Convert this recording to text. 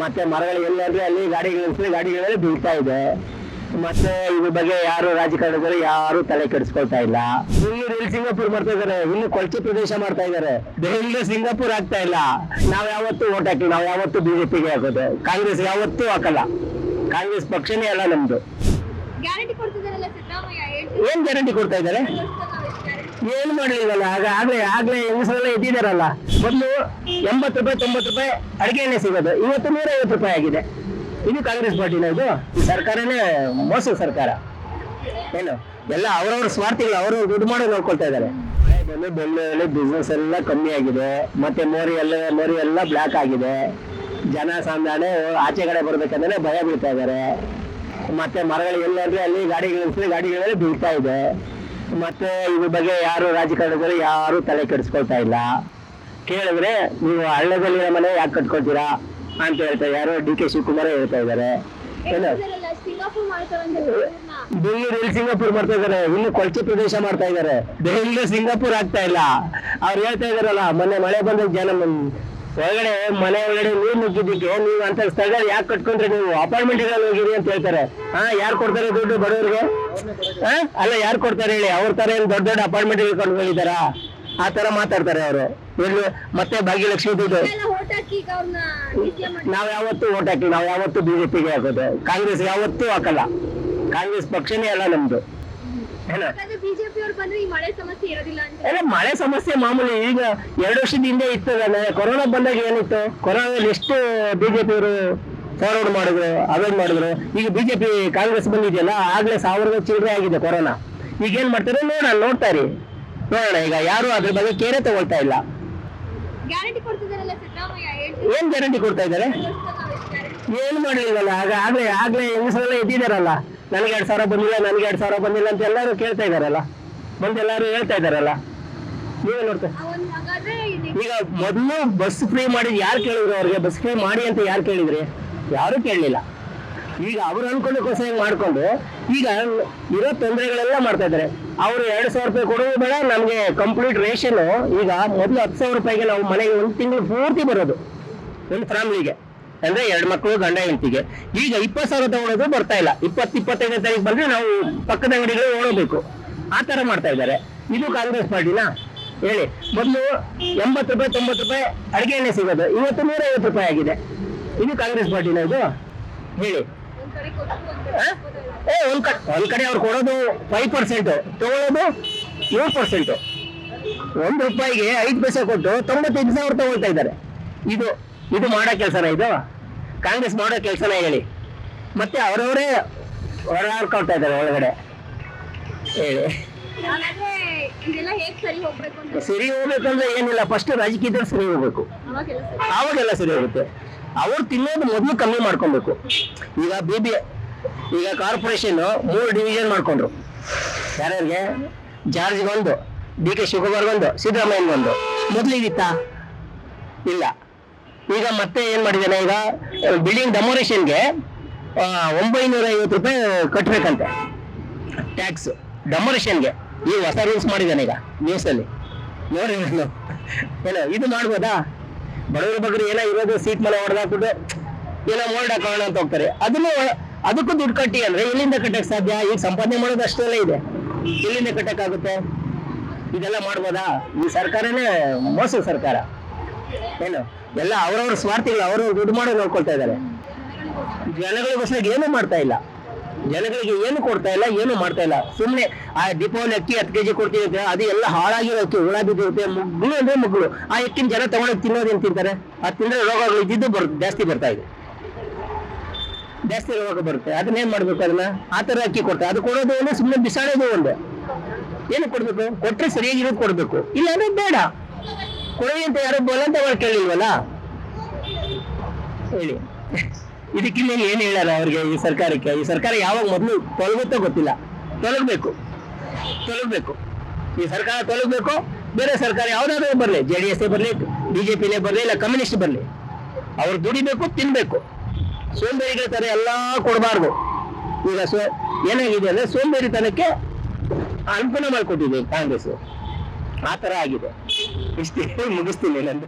ಮತ್ತೆ ಮರಗಳು ಎಲ್ಲಾದ್ರೆ ಅಲ್ಲಿ ಗಾಡಿಗಳು ಗಾಡಿಗಳಲ್ಲಿ ಬೀಳ್ತಾ ಇದೆ. ಮತ್ತೆ ಇದ್ರ ಬಗ್ಗೆ ಯಾರು ರಾಜಕಾರಣದಲ್ಲಿ ಯಾರು ತಲೆ ಕೆಡಿಸ್ಕೊಳ್ತಾ ಇಲ್ಲ. ಇಲ್ಲಿ ಇಲ್ಲಿ ಸಿಂಗಾಪುರ್ ಮಾಡ್ತಾ ಇದಾರೆ ಇನ್ನು ಕೊಳಚೆ ಪ್ರದೇಶ ಮಾಡ್ತಾ ಇದಾರೆ ದೆಹಲಿ ಸಿಂಗಾಪುರ್ ಆಗ್ತಾ ಇಲ್ಲ. ನಾವ್ ಯಾವತ್ತೂ ಓಟ್ ಹಾಕಿ ನಾವ್ ಯಾವತ್ತೂ ಬಿಜೆಪಿಗೆ ಹಾಕೋದು. ಕಾಂಗ್ರೆಸ್ ಯಾವತ್ತೂ ಹಾಕಲ್ಲ. ಕಾಂಗ್ರೆಸ್ ಪಕ್ಷನೇ ಅಲ್ಲ ನಮ್ದು. ಏನ್ ಗ್ಯಾರಂಟಿ ಕೊಡ್ತಾ ಇದ್ದಾರೆ? ಏನು ಮಾಡಲಿಲ್ಲ ಆಗ ಆಗ್ಲೇ ಆಗ್ಲೇ ಹೆಂಗಸರೆಲ್ಲ ಇದ್ದಿದಾರಲ್ಲ ಮೊದಲು ಎಂಬತ್ತು ರೂಪಾಯಿ, ತೊಂಬತ್ತು ರೂಪಾಯಿ ಅಡಿಗೆ ಎಣ್ಣೆ ಸಿಗೋದು. ಇವತ್ತು ನೂರ ಐವತ್ತು ರೂಪಾಯಿ ಆಗಿದೆ. ಇದು ಕಾಂಗ್ರೆಸ್ ಪಾರ್ಟಿನ ಇದು? ಸರ್ಕಾರನೇ ಮೋಸ ಸರ್ಕಾರ. ಏನು? ಎಲ್ಲ ಅವರವ್ರ ಸ್ವಾರ್ಥಿಗಳು, ಅವರು ದುಡ್ಡು ಮಾಡಿ ನೋಡ್ಕೊಳ್ತಾ ಇದ್ದಾರೆ. ಬೆಳ್ಳುಳ್ಳಿ ಬಿಸ್ನೆಸ್ ಎಲ್ಲ ಕಮ್ಮಿ ಆಗಿದೆ. ಮತ್ತೆ ಮೋರಿ ಎಲ್ಲ ಮೋರಿ ಎಲ್ಲ ಬ್ಲಾಕ್ ಆಗಿದೆ. ಜನ ಸಂದಾನೆ ಆಚೆ ಕಡೆ ಬರ್ಬೇಕಂದ್ರೆ ಭಯ ಬೀಳ್ತಾ ಇದ್ದಾರೆ. ಮತ್ತೆ ಮರಗಳು ಎಲ್ಲಾದ್ರೆ ಅಲ್ಲಿ ಗಾಡಿಗಳು, ಗಾಡಿಗಳೆಲ್ಲ ಬೀಳ್ತಾ ಇದೆ. ಮತ್ತೆ ಇದ್ರ ಬಗ್ಗೆ ಯಾರು ರಾಜಕಾರಣದಲ್ಲಿ ಯಾರು ತಲೆ ಕೆಡಿಸ್ಕೊಳ್ತಾ ಇಲ್ಲ. ಕೇಳಿದ್ರೆ ನೀವು ಹಳ್ಳದಲ್ಲಿ ಮನೆ ಯಾಕೆ ಕಟ್ಕೊಳ್ತೀರಾ ಅಂತ ಹೇಳ್ತಾ ಯಾರೋ ಡಿ ಕೆ ಶಿವಕುಮಾರ್ ಹೇಳ್ತಾ ಇದ್ದಾರೆ. ಬೆಂಗಳೂರಲ್ಲಿ ಸಿಂಗಾಪುರ್ ಮಾಡ್ತಾ ಇದಾರೆ ಇನ್ನು ಕೊಳಚೆ ಪ್ರದೇಶ ಮಾಡ್ತಾ ಇದಾರೆ ದೆಹಲಿ ಸಿಂಗಾಪುರ್ ಆಗ್ತಾ ಇಲ್ಲ. ಅವ್ರು ಹೇಳ್ತಾ ಇದಾರಲ್ಲ ಮೊನ್ನೆ ಮಳೆ ಬಂದ ಜನ ಒಳಗಡೆ ಮನೆ ಒಳಗಡೆ ನೀರ್ ನುಗ್ಗಿದ್ದಕ್ಕೆ ನೀವು ಅಂತ ಸ್ಥಳ ಯಾಕೆ ಕಟ್ಕೊಂಡ್ರೆ ನೀವು? ಅಪಾರ್ಟ್ಮೆಂಟ್ ಹೋಗಿರಿ ಅಂತ ಹೇಳ್ತಾರೆ. ಹಾ ಯಾರು ಕೊಡ್ತಾರೆ ದುಡ್ಡು ಬಡವರಿಗೆ? ಹಾ ಅಲ್ಲ ಯಾರು ಕೊಡ್ತಾರೆ ಹೇಳಿ? ಅವ್ರ ತರ ಏನ್ ದೊಡ್ಡ ದೊಡ್ಡ ಅಪಾರ್ಟ್ಮೆಂಟ್ ಕಟ್ಕೊಂಡು ಹೋಗಿದಾರಾ ಆ ತರ ಮಾತಾಡ್ತಾರೆ ಅವರು. ಇಲ್ಲಿ ಮತ್ತೆ ಭಾಗ್ಯಲಕ್ಷ್ಮಿ ದುಡ್ಡು. ನಾವ್ ಯಾವತ್ತೂ ಓಟ್ ಹಾಕಿ ನಾವ್ ಯಾವತ್ತೂ ಬಿಜೆಪಿಗೆ ಹಾಕೋದು. ಕಾಂಗ್ರೆಸ್ ಯಾವತ್ತೂ ಹಾಕಲ್ಲ. ಕಾಂಗ್ರೆಸ್ ಪಕ್ಷನೇ ಅಲ್ಲ ನಮ್ದು. ಎಲ್ಲ ಮಳೆ ಸಮಸ್ಯೆ ಮಾಮೂಲಿ ಈಗ ಎರಡು ವರ್ಷದ ಹಿಂದೆ ಇತ್ತು ತಾನೆ ಕೊರೋನಾ ಬಂದಾಗ ಏನಿತ್ತು? ಕೊರೋನಾದಲ್ಲಿ ಎಷ್ಟು ಬಿಜೆಪಿ ಅವರು ಫಾರ್ವರ್ಡ್ ಮಾಡಿದ್ರು ಅವೇನ್ ಮಾಡಿದ್ರು? ಈಗ ಬಿಜೆಪಿ ಕಾಂಗ್ರೆಸ್ ಬಂದಿದೆಯಲ್ಲ ಆಗ್ಲೇ ಸಾವಿರದ ಚಿಲ್ಲರೆ ಆಗಿದೆ ಕೊರೋನಾ. ಈಗ ಏನ್ ಮಾಡ್ತಾರೆ? ನೋಡೋಣ ನೋಡ್ತಾರೆ ನೋಡೋಣ ಈಗ ಯಾರು ಅದ್ರ ಬಗ್ಗೆ ಕೇರೆ ತಗೊಳ್ತಾ ಇಲ್ಲ. ಏನ್ ಗ್ಯಾರಂಟಿ ಕೊಡ್ತಾ ಇದಾರೆ ಏನ್ ಮಾಡಿಲ್ವಲ್ಲ ಆಗ ಆಗ್ಲೇ ಆಗ್ಲೇ ಹೆಂಗಸರೆಲ್ಲ ಇದ್ದಿದಾರಲ್ಲ ನನಗೆ ಎರಡು ಸಾವಿರ ಬಂದಿಲ್ಲ ನನಗೆ ಎರಡು ಸಾವಿರ ಬಂದಿಲ್ಲ ಅಂತ ಎಲ್ಲರೂ ಕೇಳ್ತಾ ಇದ್ದಾರಲ್ಲ. ಬಂದು ಎಲ್ಲರೂ ಹೇಳ್ತಾ ಇದಾರಲ್ಲ ನೀವೇ ನೋಡ್ತಾ ಈಗ ಮೊದಲು ಬಸ್ ಫ್ರೀ ಮಾಡಿದ್ ಯಾರು ಕೇಳಿದ್ರು ಅವ್ರಿಗೆ? ಬಸ್ ಫ್ರೀ ಮಾಡಿ ಅಂತ ಯಾರು ಕೇಳಿದ್ರಿ? ಯಾರು ಕೇಳಲಿಲ್ಲ. ಈಗ ಅವ್ರು ಅನ್ಕೊಂಡಕ್ಕೋಸ್ಕರ ಹಿಂಗ್ ಮಾಡ್ಕೊಂಡು ಈಗ ಇರೋ ತೊಂದರೆಗಳೆಲ್ಲ ಮಾಡ್ತಾ ಇದ್ದಾರೆ. ಅವ್ರು ಎರಡು ಸಾವಿರ ರೂಪಾಯಿ ಕೊಡೋದು ಬೇಡ ನಮಗೆ ಕಂಪ್ಲೀಟ್ ರೇಷನ್ ಈಗ ಮೊದಲು ಹತ್ತು ಸಾವಿರ ರೂಪಾಯಿಗೆ ನಾವು ಮನೆಗೆ ಒಂದು ತಿಂಗಳು ಪೂರ್ತಿ ಬರೋದು. ಒಂದು ಫ್ಯಾಮಿಲಿಗೆ ಅಂದ್ರೆ ಎರಡು ಮಕ್ಕಳು, ಗಂಡ, ಹೆಂಡತಿಗೆ. ಈಗ ಇಪ್ಪತ್ತು ಸಾವಿರ ತಗೊಳೋದು ಬರ್ತಾ ಇಲ್ಲ. ಇಪ್ಪತ್ತು, ಇಪ್ಪತ್ತೈದನೇ ತಾರೀಕು ಬಂದ್ರೆ ನಾವು ಪಕ್ಕದ ಅಂಗಡಿಗಳು ಓಡೋಬೇಕು. ಆ ತರ ಮಾಡ್ತಾ ಇದ್ದಾರೆ. ಇದು ಕಾಂಗ್ರೆಸ್ ಪಾರ್ಟಿನಾ ಹೇಳಿ. ಮೊದಲು ಎಂಬತ್ತು ರೂಪಾಯಿ, ತೊಂಬತ್ತು ರೂಪಾಯಿ ಅಡಿಗೆ ಎಣ್ಣೆ ಸಿಗೋದು. ಇವತ್ತು ನೂರ ಐವತ್ತು ರೂಪಾಯಿ ಆಗಿದೆ. ಇದು ಕಾಂಗ್ರೆಸ್ ಪಾರ್ಟಿನ ಇದು. ಹೇಳಿ. ಏ, ಒಂದ್ ಕಡೆ ಒಂದ್ ಕಡೆ ಅವ್ರು ಕೊಡೋದು ಫೈವ್ ಪರ್ಸೆಂಟ್ ತಗೊಳ್ಳೋದು ಏಳು ಪರ್ಸೆಂಟ್ ಒಂದು ರೂಪಾಯಿಗೆ ಐದು ಪೈಸೆ ಕೊಟ್ಟು ತೊಂಬತ್ತೈದು ಸಾವಿರ ತಗೊಳ್ತಾ ಇದ್ದಾರೆ. ಇದು ಇದು ಮಾಡೋ ಕೆಲಸನ ಇದು? ಕಾಂಗ್ರೆಸ್ ಮಾಡೋ ಕೆಲಸನ ಹೇಳಿ. ಮತ್ತೆ ಅವರವರೇ ಹೊರಾಡ್ಕೊಳ್ತಾ ಇದ್ದಾರೆ ಒಳಗಡೆ. ಹೇಳಿ. ಸರಿ ಹೋಗ್ಬೇಕಂದ್ರೆ ಏನಿಲ್ಲ ಫಸ್ಟ್ ರಾಜಕೀಯದಲ್ಲಿ ಸರಿ ಹೋಗ್ಬೇಕು. ಅವಾಗೆಲ್ಲ ಸರಿ ಹೋಗುತ್ತೆ. ಅವ್ರು ತಿನ್ನೋದು ಮೊದಲು ಕಮ್ಮಿ ಮಾಡ್ಕೊಬೇಕು. ಈಗ ಬಿ ಬಿ ಈಗ ಕಾರ್ಪೊರೇಷನ್ ಮೂರು ಡಿವಿಷನ್ ಮಾಡ್ಕೊಂಡ್ರು. ಯಾರ್ಯಾರಿಗೆ? ಜಾರ್ಜ್ಗೆ ಒಂದು ಡಿ ಕೆ ಶಿವಕುಮಾರ್ಗೊಂದು ಸಿದ್ದರಾಮಯ್ಯ ಮೊದಲು ಇದಿತ್ತಾ? ಇಲ್ಲ. ಈಗ ಮತ್ತೆ ಏನ್ ಮಾಡಿದ್ದಾನೆ, ಈಗ ಬಿಲ್ಡಿಂಗ್ ಡೆಮೋರೇಷನ್ಗೆ ಒಂಬೈನೂರ ಐವತ್ತು ರೂಪಾಯಿ ಕಟ್ಟಬೇಕಂತೆ ಟ್ಯಾಕ್ಸ್ ಡೆಮೋರೇಷನ್ಗೆ ಈ ಹೊಸ ರೂಲ್ಸ್ ಮಾಡಿದ್ದಾನೆ ಈಗ ನ್ಯೂಸಲ್ಲಿ ನೋಡಿ ನಾನು. ಏನೋ, ಇದು ಮಾಡ್ಬೋದಾ? ಬಡವರ ಬಗ್ಗೆ ಏನೋ ಇರೋದು ಸೀಟ್ ಮೇಲೆ ಹೊಡೆದಾಕ್ಬಿಟ್ಟು ಏನೋ ಮೋಲ್ಡ್ ಹಾಕೋಣ ಅಂತ ಹೋಗ್ತಾರೆ. ಅದನ್ನು, ಅದಕ್ಕೂ ದುಡ್ಡು ಕಟ್ಟಿ ಅಂದ್ರೆ ಎಲ್ಲಿಂದ ಕಟ್ಟಕ್ ಸಾಧ್ಯ? ಈಗ ಸಂಪಾದನೆ ಮಾಡೋದು ಅಷ್ಟೆಲ್ಲ ಇದೆ. ಎಲ್ಲಿಂದ ಕಟ್ಟಕ್ಕಾಗುತ್ತೆ? ಇದೆಲ್ಲ ಮಾಡ್ಬೋದಾ? ಈ ಸರ್ಕಾರನೇ ಮೋಸ ಸರ್ಕಾರ. ಏನು? ಎಲ್ಲ ಅವರವ್ರ ಸ್ವಾರ್ಥಿಗಳು, ಅವರು ದುಡ್ಡು ಮಾಡೋ ನೋಡ್ಕೊಳ್ತಾ ಇದ್ದಾರೆ. ಜನಗಳಿಗೋಸ್ಕರ ಏನು ಮಾಡ್ತಾ ಇಲ್ಲ. ಜನಗಳಿಗೆ ಏನು ಕೊಡ್ತಾ ಇಲ್ಲ, ಏನು ಮಾಡ್ತಾ ಇಲ್ಲ. ಸುಮ್ಮನೆ ಆ ದೀಪಾವಳಿ ಅಕ್ಕಿ ಹತ್ತು ಕೆಜಿ ಕೊಡ್ತೀವಿ ಅಂತ ಅದು ಎಲ್ಲ ಹಾಳಾಗಿರೋ ಅಕ್ಕಿ ಹುಳ ಬಿದ್ದಿರುತ್ತೆ. ಮುಗ್ಗಳು ಅಂದ್ರೆ ಮುಗ್ಗಳು ಆ ಅಕ್ಕಿನ ಜನ ತಗೊಂಡೋಗಿ ತಿನ್ನೋದೇನು ತಿಂತಾರೆ? ಅದು ತಿಂದ್ರೆ ರೋಗಗಳು ಇದ್ದಿದ್ದು ಬರ್, ಜಾಸ್ತಿ ಬರ್ತಾ ಇದೆ. ಜಾಸ್ತಿ ರೋಗ ಬರುತ್ತೆ. ಅದನ್ನೇನ್ ಮಾಡ್ಬೇಕು ಅದನ್ನ? ಆ ಥರ ಅಕ್ಕಿ ಕೊಡ್ತಾರೆ. ಅದು ಕೊಡೋದು ಒಂದು ಸುಮ್ಮನೆ ಬಿಸಾಡೋದು ಒಂದು. ಏನು ಕೊಡ್ಬೇಕು? ಕೊಟ್ಟರೆ ಸರಿಯಾಗಿರೋದು ಕೊಡ್ಬೇಕು. ಇಲ್ಲ ಅಂದ್ರೆ ಬೇಡ. ಕೊಡಿ ಅಂತ ಯಾರು ಬೋಲಂತ ಮಾಡಿ ಕೇಳಿಲ್ವಲ್ಲ? ಹೇಳಿ. ಇದಕ್ಕಿಂತ ಏನ್ ಹೇಳಲ್ಲ ಅವ್ರಿಗೆ ಈ ಸರ್ಕಾರಕ್ಕೆ? ಈ ಸರ್ಕಾರ ಯಾವಾಗ ಮೊದಲು ತೊಲಗುತ್ತೋ ಗೊತ್ತಿಲ್ಲ. ತೊಲಗಬೇಕು. ತೊಲಗಬೇಕು. ಈ ಸರ್ಕಾರ ತೊಲಗಬೇಕು, ಬೇರೆ ಸರ್ಕಾರ ಯಾವ್ದಾದ್ರು ಬರಲಿ. ಜೆ ಡಿ ಎಸ್ ಬರಲಿ ಬಿಜೆಪಿನೇ ಬರಲಿ, ಇಲ್ಲ ಕಮ್ಯುನಿಸ್ಟ್ ಬರಲಿ. ಅವ್ರು ದುಡಿಬೇಕು, ತಿನ್ಬೇಕು. ಸೋಂಬೇರಿಗಳ ತರ ಎಲ್ಲ ಕೊಡಬಾರ್ದು. ಈಗ ಸೋ, ಏನಾಗಿದೆ ಅಂದ್ರೆ ಸೋಂಬೇರಿತನಕ್ಕೆ ಅನುಕೂಲ ಮಾಡಿಕೊಟ್ಟಿದೆ ಕಾಂಗ್ರೆಸ್ ಆ ತರ ಆಗಿದೆ. ಇಷ್ಟೇ ಮುಗಿಸ್ತೀನಿ ನಂದು